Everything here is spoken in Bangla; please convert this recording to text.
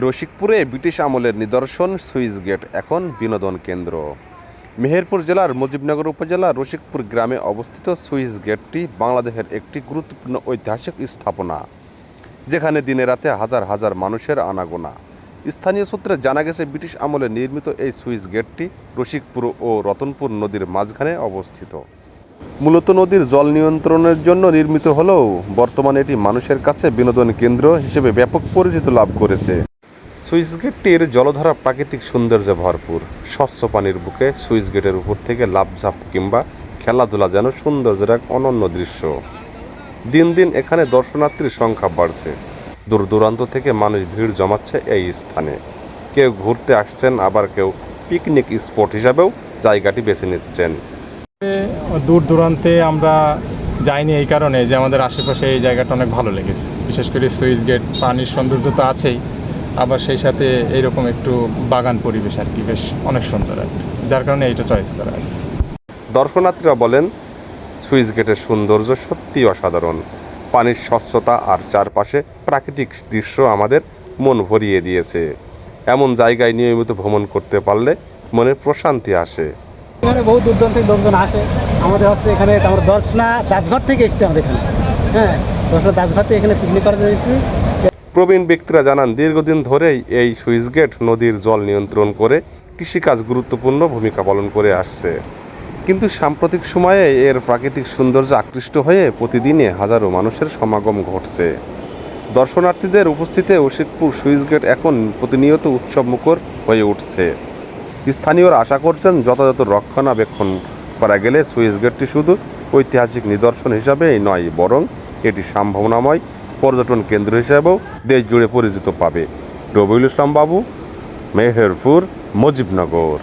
রসিকপুরে ব্রিটিশ আমলের নিদর্শন সুইস গেট, এখন বিনোদন কেন্দ্র। মেহেরপুর জেলার মুজিবনগর উপজেলার রসিকপুর গ্রামে অবস্থিত সুইস গেটটি বাংলাদেশের একটি গুরুত্বপূর্ণ ঐতিহাসিক স্থাপনা, যেখানে দিনে রাতে হাজার হাজার মানুষের আনাগোনা। স্থানীয় সূত্রে জানা গেছে, ব্রিটিশ আমলে নির্মিত এই সুইস গেটটি রসিকপুর ও রতনপুর নদীর মাঝখানে অবস্থিত। মূলত নদীর জল নিয়ন্ত্রণের জন্য নির্মিত হলেও বর্তমানে এটি মানুষের কাছে বিনোদন কেন্দ্র হিসেবে ব্যাপক পরিচিতি লাভ করেছে। সুইস গেটটির জলধারা প্রাকৃতিক সৌন্দর্যে ভরপুর। স্বচ্ছ পানির বুকে সুইস গেটের উপর থেকে লাভঝাপ কিংবা খেলাধুলা যেন সৌন্দর্যের এক অনন্য দৃশ্য। দিন দিন এখানে দর্শনার্থীর সংখ্যা বাড়ছে। দূর দূরান্ত থেকে মানুষ ভিড় জমাচ্ছে এই স্থানে। কেউ ঘুরতে আসছেন, আবার কেউ পিকনিক স্পট হিসাবেও জায়গাটি বেছে নিচ্ছেন। দূর দূরান্তে আমরা যাইনি এই কারণে যে আমাদের আশেপাশে এই জায়গাটা অনেক ভালো লেগেছে। বিশেষ করে সুইচ গেট, পানির সৌন্দর্য তো আছেই। আবার সেই সাথে এইরকম একটু বাগান পরিবেশ আর কি বেশ অনেক সুন্দর আর যার কারণে এইটা চয়েস করা আর দর্শনার্থীরা বলেন সুইস গেটের সৌন্দর্য সত্যিই অসাধারণ। পানির স্বচ্ছতা আর চারপাশে প্রাকৃতিক দৃশ্য আমাদের মন ভরিয়ে দিয়েছে। এমন জায়গায় নিয়মিত ভ্রমণ করতে পারলে মনে প্রশান্তি আসে। এখানে বহু দূর দূরান্ত থেকে লোকজন আসে। আমাদের হচ্ছে এখানে আমার দর্শনা দাসঘর থেকে এসছে আমাদের এখানে। হ্যাঁ দর্শনা দাসঘর থেকে এখানে পিকনিক করাতে এসেছি। প্রবীণ ব্যক্তিরা জানান, দীর্ঘদিন ধরেই এই সুইস গেট নদীর জল নিয়ন্ত্রণ করে কৃষিকাজ গুরুত্বপূর্ণ ভূমিকা পালন করে আসছে। কিন্তু সাম্প্রতিক সময়ে এর প্রাকৃতিক সৌন্দর্য আকৃষ্ট হয়ে প্রতিদিনে হাজারো মানুষের সমাগম ঘটছে। দর্শনার্থীদের উপস্থিতিতে অশিকপুর সুইস গেট এখন প্রতিনিয়ত উৎসব মুখর হয়ে উঠছে। স্থানীয়রা আশা করছেন, যথাযথ রক্ষণাবেক্ষণ করা গেলে সুইস গেটটি শুধু ঐতিহাসিক নিদর্শন হিসাবেই নয়, বরং এটি সম্ভাবনাময় পর্যটন কেন্দ্র হিসাবেও দেশ জুড়ে পরিচিত পাবে। রবিউল ইসলাম বাবু মেহেরপুর মুজিবনগর।